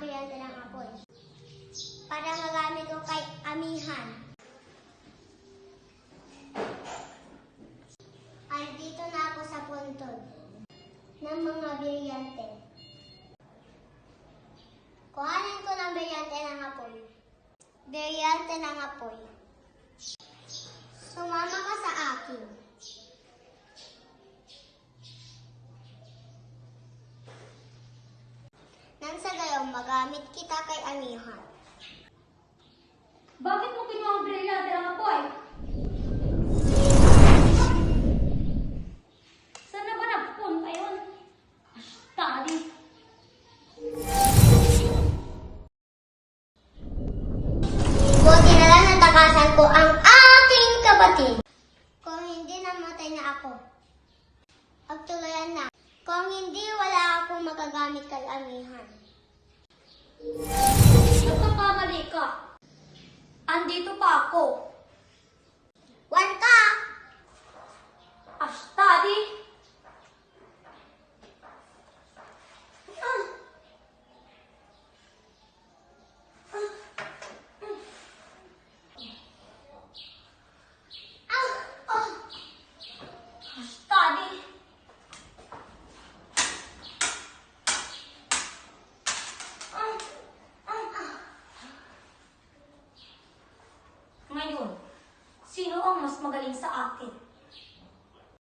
brillante ng apoy. Para magamit ko kay Amihan. Andito na ako sa puntod ng mga brilyante. Kuhanin ko ng brilyante ng apoy. Brilyante ng apoy. Sumama ka sa akin. Nang sa magamit kita kay Amihan. Bakit mo kinuha ang brilyante ng apoy? Saan na ba nagpunta yun? Study. Buti na lang natakasan ko ang aking kapatid. Kung hindi namatay na ako. Pagtuluyan na. Kung hindi, wala akong magagamit kay Amihan. Nagkakamali ka. Andito pa ako. One ka! Mas magaling sa akin?